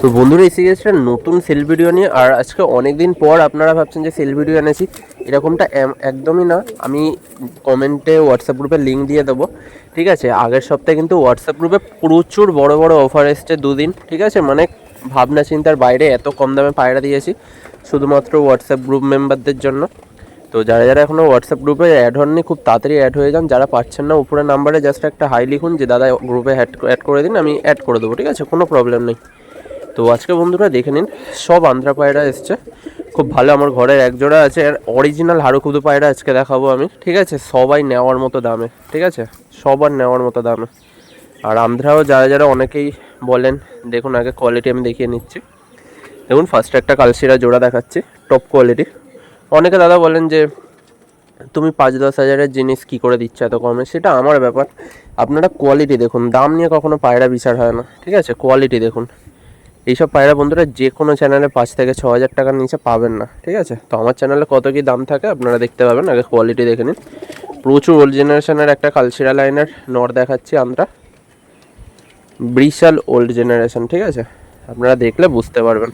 তো বন্ধুরা এসে গেছে নতুন সেল ভিডিও নিয়ে, আর আজকে অনেক দিন পর আপনারা ভাবছেন যে সেল ভিডিও এনেছি। এরকমটা একদমই না। আমি কমেন্টে হোয়াটসঅ্যাপ গ্রুপে লিঙ্ক দিয়ে দেবো। ঠিক আছে? আগের সপ্তাহে কিন্তু হোয়াটসঅ্যাপ গ্রুপে প্রচুর বড় বড় অফার এসছে দুদিন। ঠিক আছে? মানে ভাবনা চিন্তার বাইরে এত কম দামে পায়রা দিয়েছি, শুধুমাত্র হোয়াটসঅ্যাপ গ্রুপ মেম্বারদের জন্য। তো যারা যারা এখনও হোয়াটসঅ্যাপ গ্রুপে অ্যাড হননি, খুব তাড়াতাড়ি অ্যাড হয়ে যান। যারা পাচ্ছেন না উপরে নাম্বারে জাস্ট একটা হাই লিখুন, যে দাদা গ্রুপে অ্যাড অ্যাড করে দিন, আমি অ্যাড করে দেবো। ঠিক আছে? কোনো প্রবলেম নেই। তো আজকে বন্ধুরা দেখে নিন, সব আন্ধ্রা পায়রা এসছে। খুব ভালো, আমার ঘরের এক জোড়া আছে, আর অরিজিনাল হাড়ুকুদু পায়রা আজকে দেখাবো আমি। ঠিক আছে? সবাই নেওয়ার মতো দামে, ঠিক আছে? সবার নেওয়ার মতো দামে। আর আন্ধ্রাও যারা যারা অনেকেই বলেন, দেখুন আগে কোয়ালিটি আমি দেখিয়ে নিচ্ছি। দেখুন ফার্স্ট একটা কালশিরা জোড়া দেখাচ্ছি টপ কোয়ালিটি অনেকে দাদা বলেন যে, তুমি পাঁচ দশ হাজারের জিনিস কি করে দিচ্ছ এত কমে? সেটা আমার ব্যাপার। আপনারা কোয়ালিটি দেখুন, দাম নিয়ে কখনো পায়রা বিচার হয় না, ঠিক আছে? কোয়ালিটি দেখুন। এইসব পায়রা বন্ধুরা যে কোনো চ্যানেলে পাঁচ থেকে ছ হাজার টাকার নিচে পাবেন না, ঠিক আছে? তো আমার চ্যানেলে কত কি দাম থাকে আপনারা দেখতে পাবেন, আগে কোয়ালিটি দেখে নিন। প্রচুর ওল্ড জেনারেশনের একটা কালশিরা লাইনের নর দেখাচ্ছি আমরা। বিশাল ওল্ড জেনারেশন ঠিক আছে? আপনারা দেখলে বুঝতে পারবেন।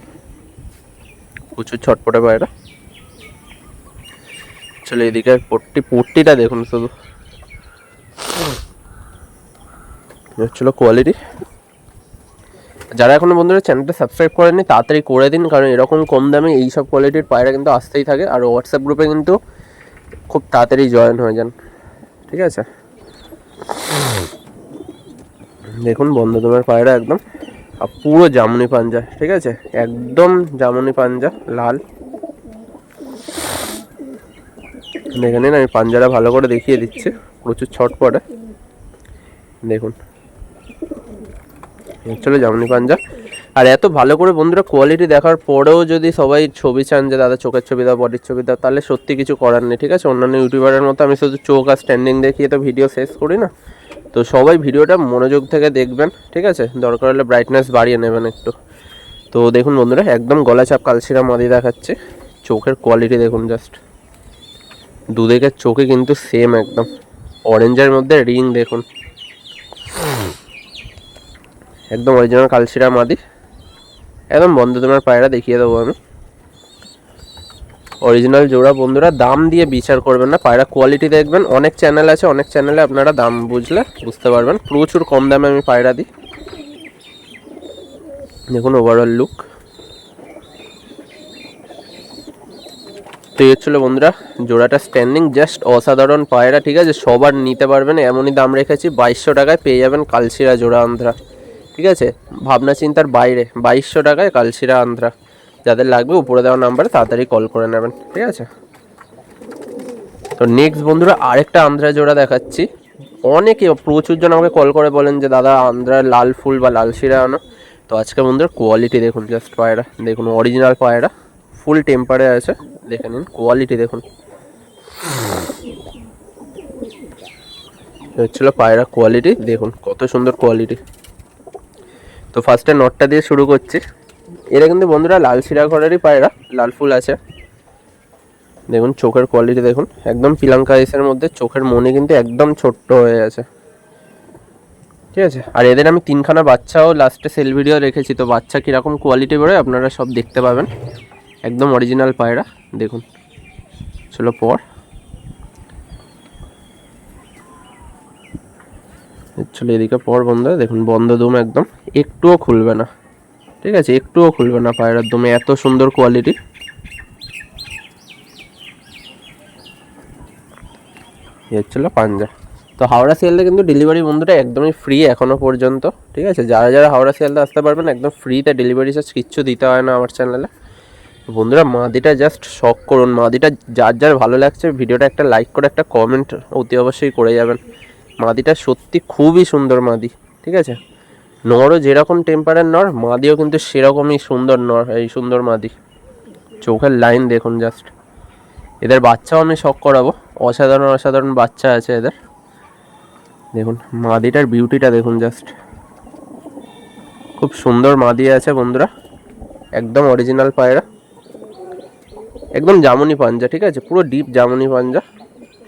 প্রচুর ছটপটে পায়রা। চলে এদিকে পট্টি, পট্টিটা দেখুন শুধু। হচ্ছিল কোয়ালিটি যারা এখনও বন্ধুরা চ্যানেলটা সাবস্ক্রাইব করেননি, তাড়াতাড়ি করে দিন, কারণ এরকম কম দামে এই সব কোয়ালিটির পায়রা কিন্তু আসতেই থাকে। আর হোয়াটসঅ্যাপ গ্রুপে কিন্তু খুব তাড়াতাড়ি জয়েন হয়ে যান। ঠিক আছে? দেখুন বন্ধ তোমার পায়রা একদম, আর পুরো জামুনি পাঞ্জা, ঠিক আছে? একদম জামুনি পাঞ্জা, লাল। দেখে নিন, আমি পাঞ্জাটা ভালো করে দেখিয়ে দিচ্ছি, প্রচুর ছটপটে। দেখুন। চলো জামনি পাঞ্জা। আর এত ভালো করে বন্ধুরা কোয়ালিটি দেখার পরেও যদি সবাই ছবি চান যে, দাদা, চোখের ছবি দাও বডির ছবি দাও, তাহলে সত্যি কিছু করার নেই, ঠিক আছে? অন্যান্য ইউটিউবারের মতো আমি শুধু চোখ আর স্ট্যান্ডিং দেখিয়ে তো ভিডিও শেষ করি না। তো সবাই ভিডিওটা মনোযোগ থেকে দেখবেন, ঠিক আছে? দরকার হলে ব্রাইটনেস বাড়িয়ে নেবেন একটু। তো দেখুন বন্ধুরা, একদম গলা চাপ কালশিরা মাদি দেখাচ্ছে। চোখের কোয়ালিটি দেখুন জাস্ট দুদিকের চোখে কিন্তু সেম একদম। অরেঞ্জের মধ্যে রিং দেখুন। একদম অরিজিনাল কালশিরা মাদি। একদম বন্ধু, তোমার পায়রা দেখিয়ে দেবো আমি। অরিজিনাল জোড়া, বন্ধুরা, দাম দিয়ে বিচার করবেন না, পায়রা কোয়ালিটি দেখবেন। অনেক চ্যানেল আছে, অনেক চ্যানেলে আপনারা দাম বুঝলে বুঝতে পারবেন। প্রচুর কম দামে আমি পায়রা দিই। দেখুন ওভারঅল লুক তো এই হচ্ছিল বন্ধুরা, জোড়াটা স্ট্যান্ডিং জাস্ট অসাধারণ পায়রা, ঠিক আছে? সবার নিতে পারবেন, এমনই দাম রেখেছি। বাইশশো টাকায় পেয়ে যাবেন কালশিরা জোড়া আন্ধ্রা। ঠিক আছে? ভাবনা চিন্তার বাইরে। বাইশশো টাকায় কালশিরা আন্ধ্রা। যাদের লাগবে উপরে দেওয়া নাম্বারে তাড়াতাড়ি কল করে নেবেন, ঠিক আছে? তো নেক্সট বন্ধুরা, আরেকটা আন্ধ্রা জোড়া দেখাচ্ছি। অনেকে, প্রচুর জন আমাকে কল করে বলেন যে, দাদা, আন্ধ্রা লাল ফুল বা লাল শিরা আনো। তো আজকে বন্ধুরা কোয়ালিটি দেখুন জাস্ট পায়রা। দেখুন অরিজিনাল পায়রা। ফুল টেম্পারে আছে। দেখে নিন কোয়ালিটি দেখুন। হচ্ছিল পায়রা কোয়ালিটি দেখুন, কত সুন্দর কোয়ালিটি তো ফার্স্টে নটটা দিয়ে শুরু করছি। এরা কিন্তু বন্ধুরা লাল শিরা ঘরেরই পায়রা, লাল ফুল আছে। দেখুন, চোখের কোয়ালিটি দেখুন। একদম পিলাঙ্কা আইসের মধ্যে চোখের মনে কিন্তু একদম ছোট্ট হয়ে আছে। ঠিক আছে? আর এদের আমি তিনখানা বাচ্চাও লাস্টে সেল ভিডিও রেখেছি। তো বাচ্চা কীরকম কোয়ালিটি বেরোয় আপনারা সব দেখতে পাবেন। একদম অরিজিনাল পায়রা, দেখুন। চলো পর। চলো এদিকে পর বন্ধ দেখুন, বন্ধ দুম একদম। একটুও খুলবে না। ঠিক আছে, একটুও খুলবে না পায়রার দমে, এত সুন্দর কোয়ালিটি হচ্ছিল পাঞ্জা। তো হাওড়া শিয়ালদা কিন্তু ডেলিভারি বন্ধুরা একদমই ফ্রি এখনও পর্যন্ত। ঠিক আছে, যারা যারা হাওড়া শিয়ালদা আসতে পারবেন, একদম ফ্রিতে ডেলিভারি চার্জ কিচ্ছু দিতে হয় না আমার চ্যানেলে বন্ধুরা, মাদিটা জাস্ট শখ করুন। মাদিটা যার যার ভালো লাগছে, ভিডিওটা একটা লাইক করে, একটা কমেন্ট অতি অবশ্যই করে যাবেন। মাদিটা সত্যি খুবই সুন্দর মাদি, ঠিক আছে? নরও যেরকম টেম্পারের নর, মাদিও কিন্তু সেরকমই সুন্দর নর, এই সুন্দর মাদি। চোখের লাইন দেখুন জাস্ট এদের বাচ্চাও আমি শখ করাবো, অসাধারণ অসাধারণ বাচ্চা আছে এদের। দেখুন, মাদিটার বিউটিটা দেখুন জাস্ট খুব সুন্দর মাদি আছে বন্ধুরা, একদম অরিজিনাল পায়রা। একদম জামুনি পাঞ্জা, ঠিক আছে? পুরো ডিপ জামুনি পাঞ্জা।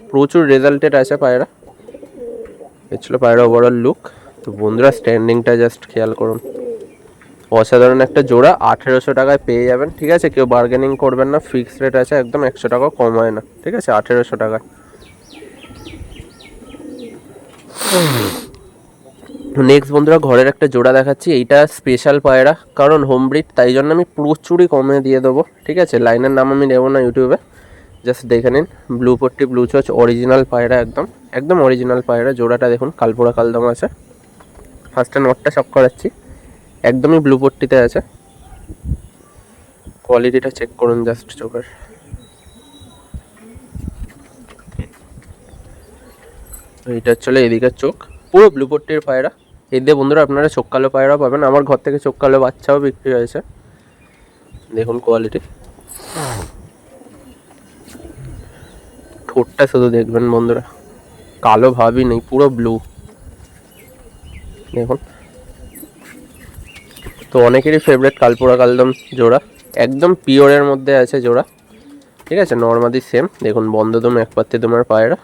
প্রচুর রেজাল্টেড আছে পায়রা। এ ছিল পায়রা ওভারঅল লুক তো বন্ধুরা স্ট্যান্ডিংটা জাস্ট খেয়াল করুন। অসাধারণ একটা জোড়া, আঠেরোশো টাকায় পেয়ে যাবেন, ঠিক আছে? কেউ বার্গেনিং করবেন না ফিক্সড রেট আছে, একদম একশো টাকাও কম হয় না, ঠিক আছে? আঠেরোশো টাকায়। নেক্সট বন্ধুরা, ঘরের একটা জোড়া দেখাচ্ছি, এইটা স্পেশাল পায়রা, কারণ হোম ব্রিড তাই জন্য আমি প্রচুরই কমে দিয়ে দেবো, ঠিক আছে? লাইনের নাম আমি নেব না ইউটিউবে জাস্ট দেখে নিন, ব্লু পট্টি, ব্লু চচ অরিজিনাল পায়রা একদম একদম অরিজিনাল পায়রা, জোড়াটা দেখুন, কালপোড়া কালদম আছে। ফার্স্টে নটটা সব করাচ্ছি, একদমই ব্লু পট্টিতে আছে। কোয়ালিটিটা চেক করুন জাস্ট চোখের। এইটা চলে এদিকের চোখ, পুরো ব্লু পট্টির পায়রা। এই দিয়ে বন্ধুরা আপনারা চোখ কালো পায়রা পাবেন, আমার ঘর থেকে চোখ কালো বাচ্চাও বিক্রি হয়েছে। দেখুন কোয়ালিটি ঠোঁটটা শুধু দেখবেন বন্ধুরা। কালো ভাবই নেই, পুরো ব্লু দেখুন। তো অনেকেরই ফেভারেট কালপোড়া কালদম জোড়া। একদম পিওরের মধ্যে আছে জোড়া। ঠিক আছে নর্মালি সেম দেখুন, বন্ধদম এক পাত্তি তোমার পায়রা।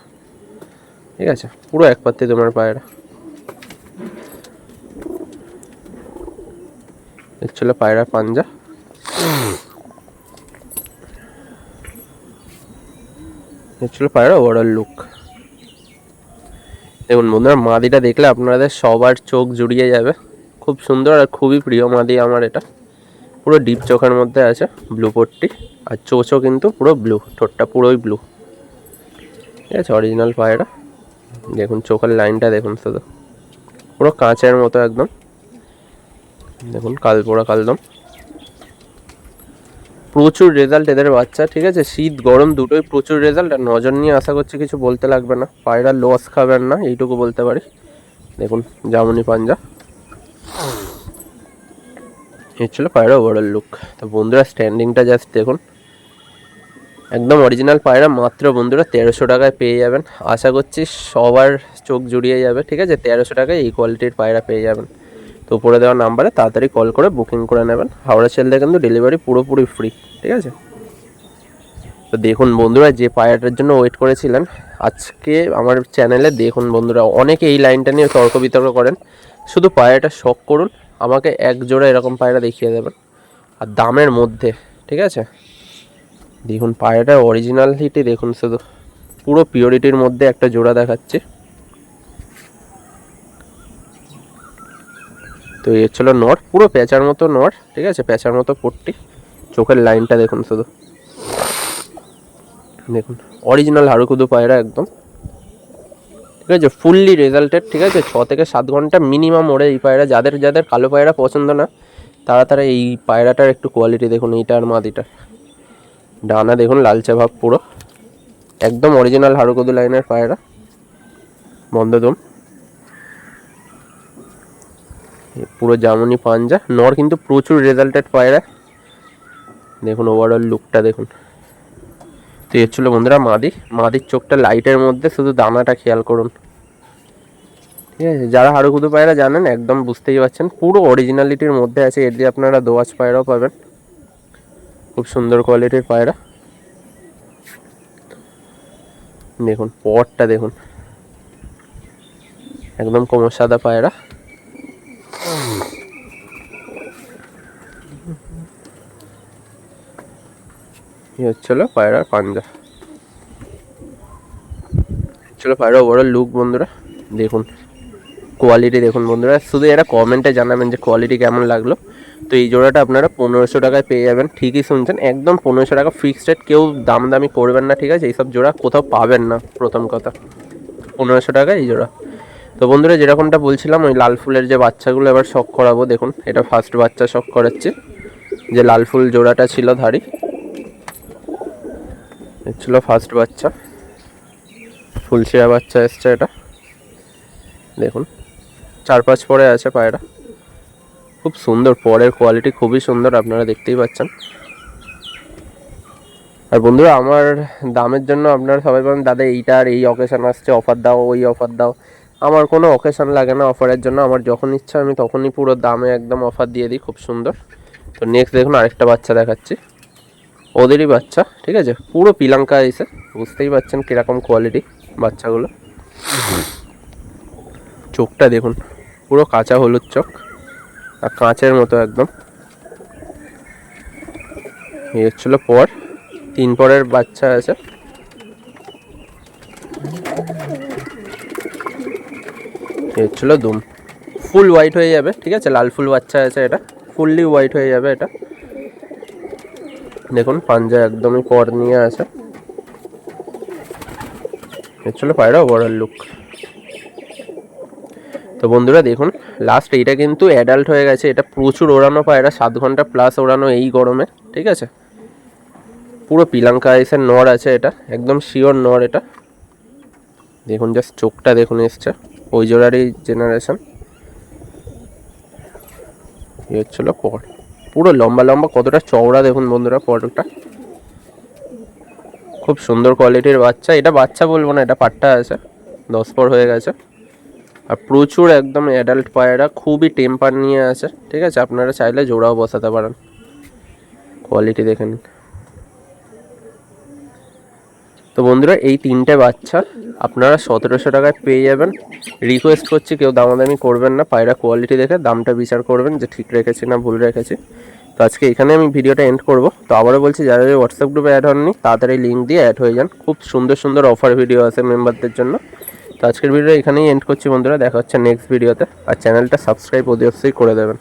ঠিক আছে, পুরো এক পাত্তি তোমার পায়রা। ছিল পায়রা পাঞ্জা। ছিল পায়রা ওভারঅল লুক দেখুন বন্ধুরা, মাদিটা দেখলে আপনাদের সবার চোখ জুড়িয়ে যাবে। খুব সুন্দর আর খুবই প্রিয় মাদি আমার এটা। পুরো ডিপ চোখের মধ্যে আছে ব্লু পট্টি। আর চোচও কিন্তু পুরো ব্লু ঠোঁটটা পুরোই ব্লু ঠিক আছে অরিজিনাল পায়রা। দেখুন চোখের লাইনটা দেখুন শুধু। পুরো কাঁচের মতো একদম। দেখুন কাল পোড়া কালদম। প্রচুর রেজাল্ট এদের বাচ্চা, ঠিক আছে? শীত, গরম দুটোই প্রচুর রেজাল্ট আর নজর নিয়ে আশা করছি কিছু বলতে লাগবে না। পায়রা লস খাবেন না, এইটুকু বলতে পারি। দেখুন, জামুনি পাঞ্জা। এই ছিল পায়রা ওভারঅল লুক তো বন্ধুরা স্ট্যান্ডিংটা জাস্ট দেখুন। একদম অরিজিনাল পায়রা, মাত্র বন্ধুরা তেরোশো টাকায় পেয়ে যাবেন। আশা করছি সবার চোখ জুড়িয়ে যাবে, ঠিক আছে? তেরোশো টাকায় এই কোয়ালিটির পায়রা পেয়ে যাবেন। তো উপরে দেওয়া নাম্বারে তাড়াতাড়ি কল করে বুকিং করে নেবেন। হাওড়া সেলতে কিন্তু ডেলিভারি পুরোপুরি ফ্রি ঠিক আছে? তো দেখুন বন্ধুরা, যে পায়রাটার জন্য ওয়েট করেছিলেন, আজকে আমার চ্যানেলে দেখুন বন্ধুরা, অনেকে এই লাইনটা নিয়ে তর্ক বিতর্ক করেন। শুধু পায়রাটা শখ করুন, আমাকে এক জোড়া এরকম পায়রা দেখিয়ে দেবেন। আর দামের মধ্যে, ঠিক আছে? দেখুন পায়রাটার অরিজিনালিটি দেখুন শুধু। পুরো পিওরিটির মধ্যে একটা জোড়া দেখাচ্ছে। তো এ ছিল নর, পুরো প্যাঁচার মতো নর, ঠিক আছে? প্যাঁচার মতো পট্টি। চোখের লাইনটা দেখুন শুধু। দেখুন অরিজিনাল হাড়ুকুদু পায়রা একদম। ঠিক আছে? ফুললি রেজাল্টেড ঠিক আছে? ছ থেকে সাত ঘণ্টা মিনিমাম ওরে এই পায়রা, যাদের যাদের কালো পায়রা পছন্দ না, তারা তারা এই পায়রাটার একটু কোয়ালিটি দেখুন, এইটার মাদিটার। ডানা দেখুন, লালচে ভাব পুরো। একদম অরিজিনাল হাড়ুকুদু লাইনের পায়রা। বন্ধদম পুরো জামুনি পাঞ্জা নর কিন্তু প্রচুর রেজাল্টেড পায়রা দেখুন ওভারঅল লুকটা দেখুন। তো এর ছিল বন্ধুরা মাদি। মাদির চোখটা লাইটের মধ্যে, শুধু দানাটা খেয়াল করুন। ঠিক আছে? যারা হাড়ুকুদু পায়রা জানেন, একদম বুঝতেই পারছেন। পুরো অরিজিনালিটির মধ্যে আছে, এর দিয়ে আপনারা দোয়াজ পায়রাও পাবেন। খুব সুন্দর কোয়ালিটির পায়রা। দেখুন, পটটা দেখুন। একদম কোমর সাদা পায়রা। এই হচ্ছিল পায়রার পাঞ্জা। চলো পায়রা ওভারঅল লুক বন্ধুরা। দেখুন কোয়ালিটি দেখুন বন্ধুরা। শুধু এরা কমেন্টে জানাবেন যে কোয়ালিটি কেমন লাগল। তো এই জোড়াটা আপনারা পনেরোশো টাকায় পেয়ে যাবেন। ঠিকই শুনছেন, একদম পনেরোশো টাকা ফিক্সড রেট কেউ দাম দামি করবেন না, ঠিক আছে? এইসব জোড়া কোথাও পাবেন না, প্রথম কথা। পনেরোশো টাকা এই জোড়া। তো বন্ধুরা, যেরকমটা বলছিলাম, ওই লাল ফুলের যে বাচ্চাগুলো এবার শখ করাবো, দেখুন, এটা ফার্স্ট বাচ্চা শখ করাচ্ছে। যে লাল ফুল জোড়াটা ছিল ধারি। ছিল ফার্স্ট বাচ্চা। ফুলশিয়া বাচ্চা এসছে এটা। দেখুন চার পাঁচ পরে আছে পায়রা। খুব সুন্দর, পরের কোয়ালিটি খুবই সুন্দর, আপনারা দেখতেই পাচ্ছেন। আর বন্ধুরা, আমার দামের জন্য আপনারা সবাই বলেন, দাদা এইটার এই অকেশান আসছে অফার দাও, ওই অফার দাও। আমার কোনো অকেশান লাগে না অফারের জন্য। আমার যখন ইচ্ছা, আমি তখনই পুরো দামে একদম অফার দিয়ে দিই, খুব সুন্দর। তো নেক্সট দেখুন, আরেকটা বাচ্চা দেখাচ্ছি। ওদেরই বাচ্চা, ঠিক আছে? পুরো পিলাঙ্কা এসে বুঝতেই পারছেন কীরকম কোয়ালিটি বাচ্চাগুলো। চোখটা দেখুন, পুরো কাঁচা হলুদ চোখ, আর কাঁচের মতো একদম। এই হচ্ছিল পর, তিন পরের বাচ্চা আছে। এই হচ্ছিল দুম। ফুল হোয়াইট হয়ে যাবে, ঠিক আছে? লাল ফুল বাচ্চা আছে এটা। ফুললি হোয়াইট হয়ে যাবে এটা। দেখুন, পাঞ্জা একদমই পর নিয়ে আছে। ছিল পায়রা ওভারঅল লুক তো বন্ধুরা, দেখুন লাস্ট এইটা কিন্তু অ্যাডাল্ট হয়ে গেছে। এটা প্রচুর ওড়ানো পায়রা, সাত ঘণ্টা প্লাস ওড়ানো এই গরমে, ঠিক আছে? পুরো পিলাঙ্কা আইসের নর আছে এটা, একদম শিওর নর এটা। দেখুন জাস্ট চোখটা দেখুন এসছে, ওই জোড়ারই জেনারেশন এই হচ্ছিল পর। পুরো লম্বা লম্বা কতটা চওড়া দেখুন বন্ধুরা পটলটা খুব সুন্দর কোয়ালিটির বাচ্চা। এটা বাচ্চা বলব না, এটা পাট্টা আছে, দশ পর হয়ে গেছে। আর প্রচুর একদম অ্যাডাল্ট পায়রা, খুবই টেম্পার নিয়ে আছে, ঠিক আছে? আপনারা চাইলে জোড়াও বসাতে পারেন। কোয়ালিটি দেখে নিন। তো বন্ধুরা, এই তিনটে বাচ্চা আপনারা সতেরোশো টাকায় পেয়ে যাবেন। রিকোয়েস্ট করছি, কেউ দামাদামি করবেন না, পায়রা কোয়ালিটি দেখে দামটা বিচার করবেন যে ঠিক রেখেছি না ভুল রেখেছি। তো আজকে এখানে আমি ভিডিওটা এন্ড করব। তো আবারও বলছি, যারা যারা হোয়াটসঅ্যাপ গ্রুপে অ্যাড হননি, তাড়াতাড়ি লিঙ্ক দিয়ে অ্যাড হয়ে যান। খুব সুন্দর সুন্দর অফার ভিডিও আছে মেম্বারদের জন্য। তো আজকের ভিডিও এখানেই এন্ড করছি বন্ধুরা, দেখা হচ্ছে নেক্সট ভিডিওতে আর চ্যানেলটা সাবস্ক্রাইব অবশ্যই করে দেবেন।